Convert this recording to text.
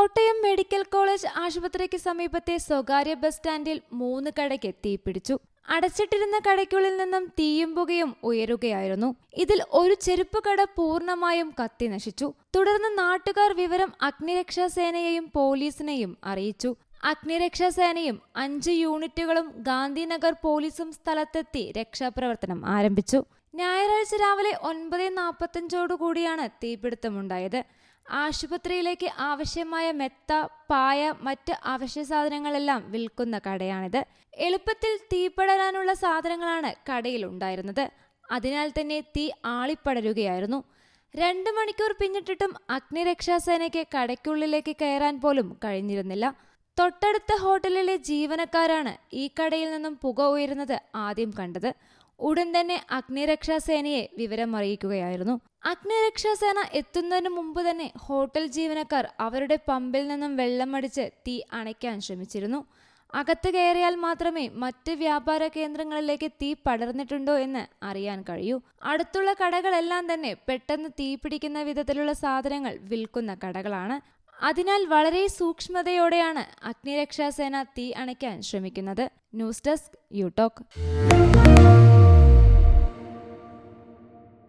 Kottayam medical college ആശുപത്രിക്ക് സമീപത്തെ സ്വകാര്യ ബസ് സ്റ്റാൻഡിൽ മൂന്ന് കടയ്ക്ക് തീപിടിച്ചു അടച്ചിട്ടിരുന്ന കടയ്ക്കുള്ളിൽ നിന്നും തീയും പുകയും ഉയരുകയായിരുന്നു. ഇതിൽ ഒരു ചെരുപ്പ് കട പൂർണമായും കത്തി നശിച്ചു. തുടർന്ന് നാട്ടുകാർ വിവരം അഗ്നിരക്ഷാസേനയെയും പോലീസിനെയും അറിയിച്ചു. അഗ്നിരക്ഷാ സേനയും അഞ്ച് യൂണിറ്റുകളും ഗാന്ധിനഗർ പോലീസും സ്ഥലത്തെത്തി രക്ഷാപ്രവർത്തനം ആരംഭിച്ചു. ഞായറാഴ്ച രാവിലെ ഒൻപത് നാൽപ്പത്തഞ്ചോടുകൂടിയാണ് തീപിടുത്തമുണ്ടായത്. ആശുപത്രിയിലേക്ക് ആവശ്യമായ മെത്ത പായ മറ്റ് അവശ്യ സാധനങ്ങളെല്ലാം വിൽക്കുന്ന കടയാണിത്. എളുപ്പത്തിൽ തീപടരാനുള്ള സാധനങ്ങളാണ് കടയിൽ ഉണ്ടായിരുന്നത് അതിനാൽ തന്നെ തീ ആളിപ്പടരുകയായിരുന്നു. രണ്ട് മണിക്കൂർ പിന്നിട്ടിട്ടും അഗ്നിരക്ഷാസേനയ്ക്ക് കടയ്ക്കുള്ളിലേക്ക് കയറാൻ പോലും കഴിഞ്ഞിരുന്നില്ല. തൊട്ടടുത്ത ഹോട്ടലിലെ ജീവനക്കാരാണ് ഈ കടയിൽ നിന്നും പുക ഉയരുന്നത് ആദ്യം കണ്ടത്. ഉടൻ തന്നെ അഗ്നിരക്ഷാസേനയെ വിവരം അറിയിക്കുകയായിരുന്നു. അഗ്നിരക്ഷാസേന എത്തുന്നതിന് മുമ്പ് തന്നെ ഹോട്ടൽ ജീവനക്കാർ അവരുടെ പമ്പിൽ നിന്നും വെള്ളമടിച്ച് തീ അണയ്ക്കാൻ ശ്രമിച്ചിരുന്നു. അകത്ത് കയറിയാൽ മാത്രമേ മറ്റ് വ്യാപാര കേന്ദ്രങ്ങളിലേക്ക് തീ പടർന്നിട്ടുണ്ടോ എന്ന് അറിയാൻ കഴിയൂ. അടുത്തുള്ള കടകളെല്ലാം തന്നെ പെട്ടെന്ന് തീ പിടിക്കുന്ന വിധത്തിലുള്ള സാധനങ്ങൾ വിൽക്കുന്ന കടകളാണ്. അതിനാൽ വളരെ സൂക്ഷ്മതയോടെയാണ് അഗ്നിരക്ഷാസേന തീ അണയ്ക്കാൻ ശ്രമിക്കുന്നത്. News desk യൂടോക്ക്